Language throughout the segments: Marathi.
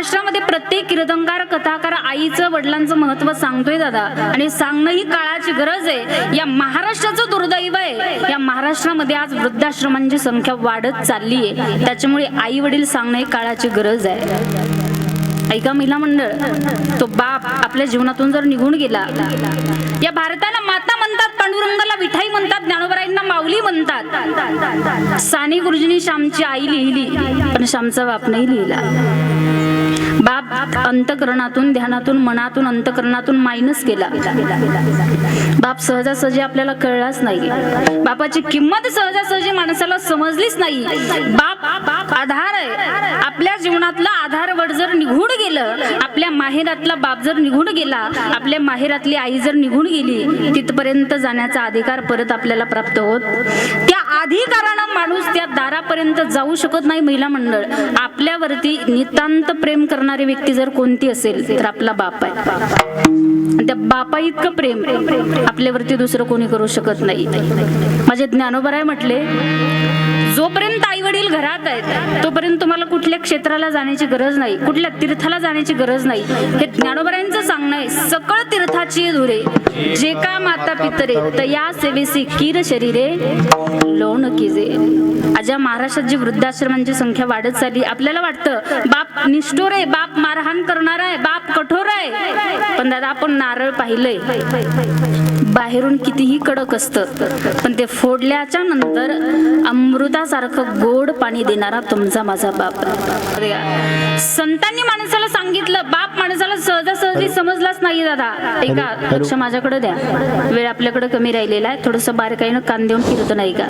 महाराष्ट्रामध्ये प्रत्येक कीर्तनकार कथाकार आईचं वडिलांचं महत्त्व सांगतोय दादा. आणि सांगणं ही काळाची गरज आहे. या महाराष्ट्राचं दुर्दैव आहे. या महाराष्ट्रामध्ये आज वृद्धाश्रमांची संख्या वाढत चालली आहे त्याच्यामुळे आई वडील सांगणं ही काळाची गरज आहे. ऐका महिला मंडळ तो बाप आपल्या जीवनातून जर निघून गेला. या भारताला माता म्हणतात पांडुरंगाला विठाई म्हणतात ज्ञानोबराईंना माऊली म्हणतात. साने गुरुजींनी श्यामची आई लिहिली पण श्यामचा बाप नाही लिहिला. बाप अंतकरणातून ध्यानातून मनातून अंतकरणातून मायनस केला. बाप सहजासहजी आपल्याला कळलाच नाही. बापाची किंमत सहजासहजी माणसाला समजलीच नाही. बाप आधार आहे. आपल्या जीवनातला आधारवड जर निघून गेलं आपल्या माहेरातला बाप जर निघून गेला आपल्या माहेरातली आई जर निघून गेली तिथपर्यंत जाण्याचा अधिकार परत आपल्याला प्राप्त होत. त्या अधिकारानं माणूस त्या दारापर्यंत जाऊ शकत नाही महिला मंडळ. आपल्यावरती नितांत प्रेम करणारी व्यक्ती जर कोणती असेल तर आपला बाप आहे. आणि त्या बापा इतकं प्रेम आपल्यावरती दुसरं कोणी करू शकत नाही. माझे ज्ञानोबराय म्हटले जोपर्यंत आई वडील घरात आहेत तोपर्यंत तुम्हाला कुठल्या क्षेत्राला जाण्याची गरज नाही कुठल्या तीर्थाला जाण्याची गरज नाही. हे ज्ञानोबरायांचं सांगणं आहे. सकळ तीर्थाची धुरे जे का माता पितरे तया सेवेसी कीर शरीरे लोण किजे. आज महाराष्ट्रात जी वृद्धाश्रमांची संख्या वाढत चालली. आपल्याला वाटतं बाप निष्ठुर आहे बाप मारहाण करणार आहे बाप कठोर आहे. पण दादा आपण नारळ पाहिलंय. बाहेरून कितीही कडक असतं पण ते फोडल्याच्या नंतर अमृतासारखं गोड पाणी देणारा तुमचा माझा बाप. संतांनी माणसाला सांगितलं बाप माणसाला सहजासहजी समजलाच नाही दादा. ऐका लक्ष माझ्याकडे द्या. वेळ आपल्याकडे कमी राहिलेला आहे थोडस बारकाईनं कान देऊन फिरतो नाही का?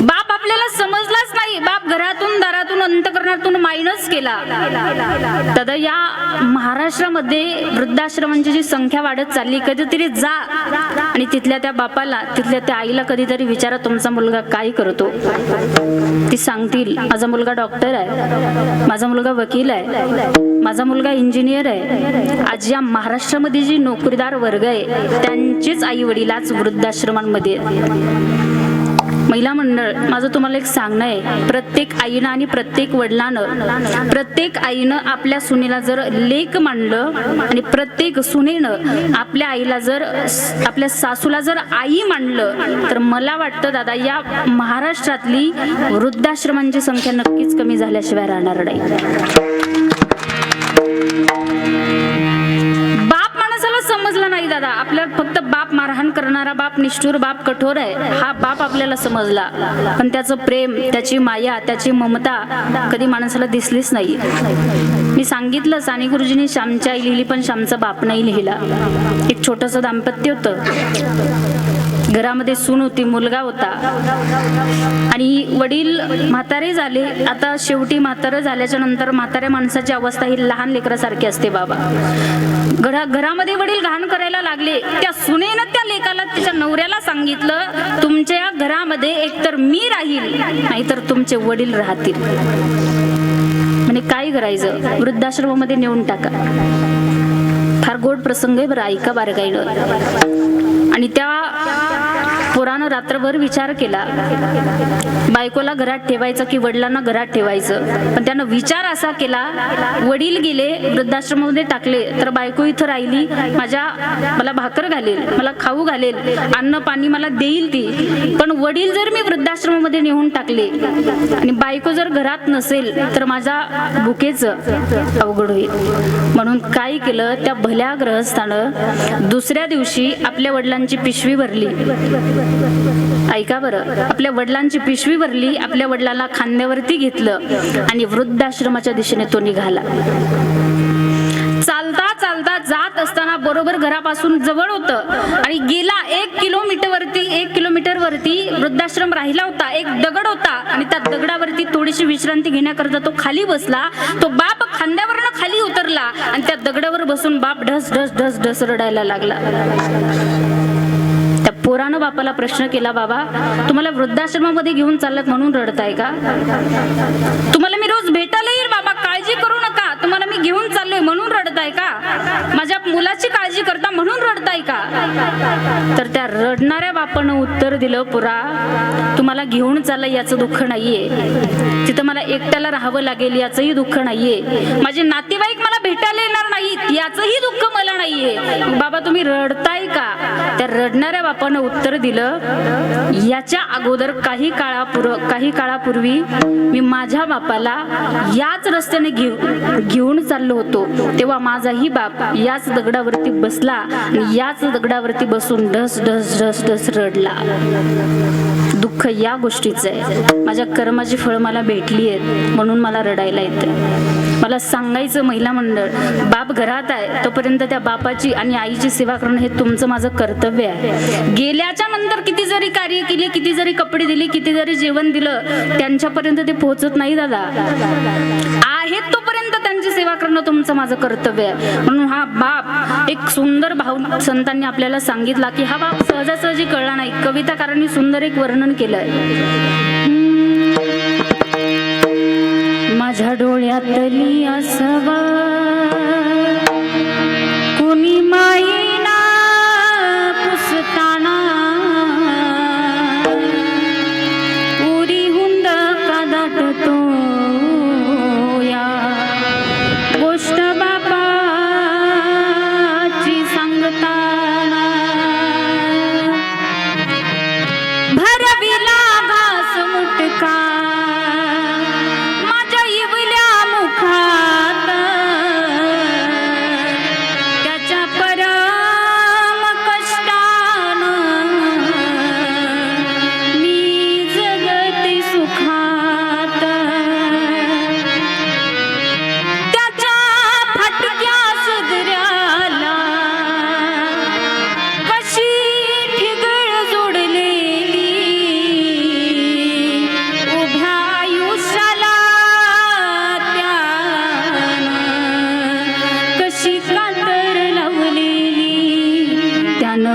बाप आपल्याला समजलाच नाही. बाप घरातून दारातून अंतकरणातून मायनस केला. दादा या महाराष्ट्रामध्ये वृद्धाश्रमांची जी संख्या वाढत चालली कधीतरी जा. आणि तिथल्या त्या बापाला तिथल्या त्या आईला कधीतरी विचारा तुमचा मुलगा काय करतो. ती सांगतील माझा मुलगा डॉक्टर आहे. माझा मुलगा वकील आहे. माझा मुलगा इंजिनियर आहे. आज या महाराष्ट्रामध्ये जी नोकरीदार वर्ग आहे त्यांचेच आई वडील आज वृद्धाश्रमांमध्ये महिला मंडळ माझं तुम्हाला एक सांगणं आहे. प्रत्येक आईनं आणि प्रत्येक वडिलानं प्रत्येक आईनं आपल्या सुनेला जर लेख मांडलं आणि प्रत्येक सुनेनं आपल्या आईला जर आपल्या सासूला जर आई मांडलं तर मला वाटतं दादा या महाराष्ट्रातली वृद्धाश्रमांची संख्या नक्कीच कमी झाल्याशिवाय राहणार नाही. समजला नाही दादा. आपल्याला फक्त बाप मारहाण करणारा बाप निष्ठुर बाप कठोर आहे. हा बाप आपल्याला समजला. पण त्याचं प्रेम त्याची माया त्याची ममता कधी माणसाला दिसलीच नाही. मी सांगितलं साने गुरुजींनी श्यामची आई लिहिली पण श्यामचा बाप नाही लिहिला. एक छोटस दाम्पत्य होतं. घरामध्ये सून होती मुलगा होता. आणि वडील म्हातारे झाले. आता शेवटी म्हातारं झाल्याच्यानंतर म्हाताऱ्या माणसाची अवस्था ही लहान लेकरासारखी असते बाबा. घरा घरामध्ये वडील घाण करायला लागले. त्या सुनेनं त्या लेकाला त्याच्या नवऱ्याला सांगितलं तुमच्या घरामध्ये एकतर मी राहील नाहीतर तुमचे वडील राहतील. म्हणजे काय करायचं? वृद्धाश्रमामध्ये नेऊन टाका. फार गोड प्रसंग आहे बरं ऐका बारकाईनं. आणि त्या पोरानं रात्रभर विचार केला. बायकोला घरात ठेवायचं की वडिलांना घरात ठेवायचं? पण त्यानं विचार असा केला वडील गेले वृद्धाश्रमामध्ये टाकले तर बायको इथं राहिली माझ्या मला भाकर घालेल मला खाऊ घालेल अन्न पाणी मला देईल ती. पण वडील जर मी वृद्धाश्रमामध्ये नेऊन टाकले आणि बायको जर घरात नसेल तर माझ्या भुकेचं अवघड होईल. म्हणून काय केलं त्या भल्या ग्रहस्थानं दुसऱ्या दिवशी आपल्या वडिलांची पिशवी भरली. ऐका बरं. आपल्या वडिलांची पिशवी भरली आपल्या वडिलांना खांद्यावरती घेतलं आणि वृद्धाश्रमाच्या दिशेने तो निघाला. चालता चालता जात असताना बरोबर घरापासून जवळ होतं आणि गेला एक किलोमीटर वरती एक किलोमीटर वरती वृद्धाश्रम राहिला होता एक दगड होता आणि त्या दगडावरती थोडीशी विश्रांती घेण्याकरता तो खाली बसला. तो बाप खांद्यावरनं खाली उतरला आणि त्या दगडावर बसून बाप ढस ढस ढस ढस रडायला लागला. पोरानं बापाला प्रश्न केला बाबा तुम्हाला वृद्धाश्रमामध्ये घेऊन चाललात म्हणून रडताय का? तुम्हाला मी रोज भेटायला येईल बाबा काळजी करू नका. तुम्हाला मी घेऊन चाललोय म्हणून रडताय का? माझ्या मुलाची काळजी करता म्हणून रडताय का? तर त्या रडणाऱ्या बापानं उत्तर दिलं पुरा तुम्हाला घेऊन चाललं याचं दुःख नाहीये. तिथं एकट्याला राहावं लागेल याचंही दुःख नाहीये. माझे नातेवाईक मला भेटायला येणार नाहीत याचंही दुःख मला नाहीये. बाबा तुम्ही रडताय का? त्या रडणाऱ्या बापानं उत्तर दिलं याच्या अगोदर काही काळापूर्व काही काळापूर्वी मी माझ्या बापाला याच रस्त्याने घेऊ घेऊन चाललो होतो. तेव्हा माझाही बाप याच दगडावरती बसला आणि याच दगडावरती बसून ढस ढस ढस ढस रडला. दुःख या गोष्टीचं आहे. माझ्या कर्माची फळ मला भेटली आहेत. म्हणून मला रडायला येते. मला सांगायचं महिला मंडळ बाप घरात आहे तोपर्यंत त्या बापाची आणि आईची सेवा करणं हे तुमचं माझं कर्तव्य आहे. गेल्याच्यानंतर किती जरी कार्य केली किती जरी कपडे दिले किती जरी जेवण दिलं त्यांच्यापर्यंत ते पोहोचत नाही दादा. आहेत तोपर्यंत त्यांची सेवा करणं तुमचं माझं कर्तव्य आहे. म्हणून हा बाप एक सुंदर भाव संतांनी आपल्याला सांगितला की हा बाप सहजासहजी कळला नाही. कविताकारांनी सुंदर एक वर्णन केलंय. माझ्या डोळ्यातली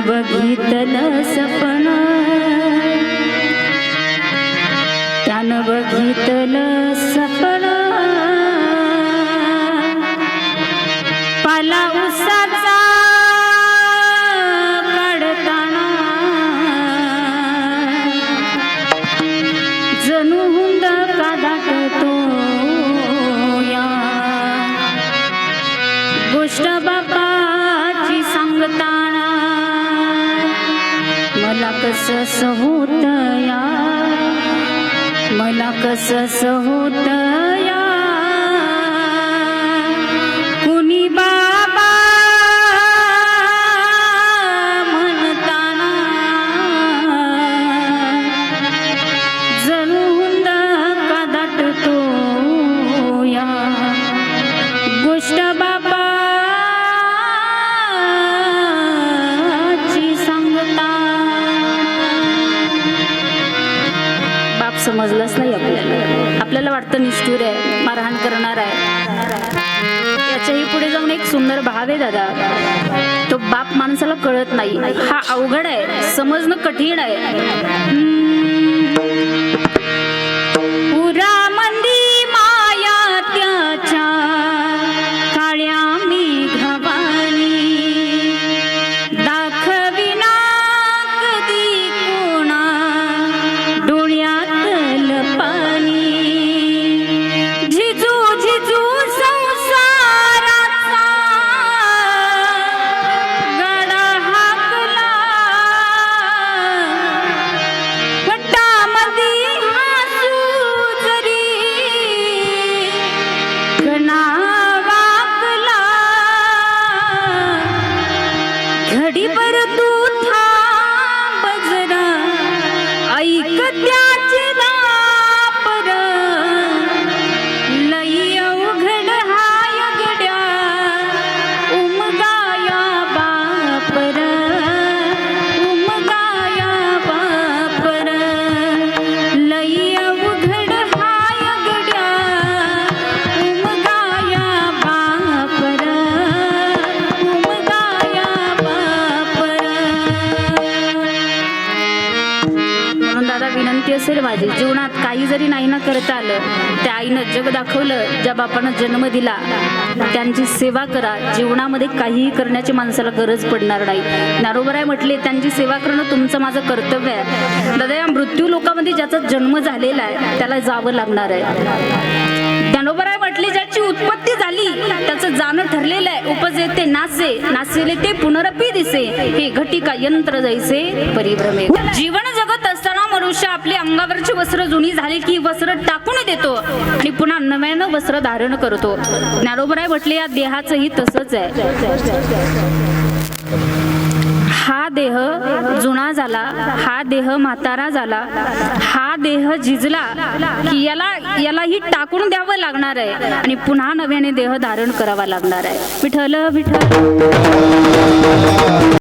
बघितलं सपन त्यानं बघितलं सपन. पाला उसाचा मला कसं होत या? मला कसं होत याच्याही पुढे जाऊन एक सुंदर भाव आहे दादा. तो बाप माणसाला कळत नाही. हा अवघड आहे. समजणं कठीण आहे. जरी नाही ना करता आलं त्या आईनं जग दाखवलं ज्या बापानं जन्म दिला त्यांची सेवा करा. जीवनामध्ये काहीही करण्याची माणसाला गरज पडणार नाही. नारोबर आहे म्हटले त्यांची सेवा करणं तुमचं माझं कर्तव्य आहे. दादा या मृत्यू लोकांमध्ये ज्याचा जन्म झालेला आहे त्याला जावं लागणार आहे. ज्ञानोबराय म्हटले ज्याची उत्पत्ती झाली. त्याचं जाणं ठरलेलं आहे. उपजे ते नाचे नाचलेले ते पुनरपी दिसे. हे घटिका यंत्र जैसे परिभ्रमे. जीवन जगत असताना मनुष्य आपली अंगावरची वस्त्र जुनी झाली की वस्त्र टाकून देतो आणि पुन्हा नव्यानं वस्त्र धारण करतो. ज्ञानोबराय म्हटले या देहाचंही तसंच आहे. हा देह जुना झाला हा देह म्हातारा झाला हा देह झिजला की याला यालाही टाकून द्यावं लागणार आहे आणि पुन्हा नव्याने देह धारण करावा लागणार आहे. विठ्ठल विठ्ठल.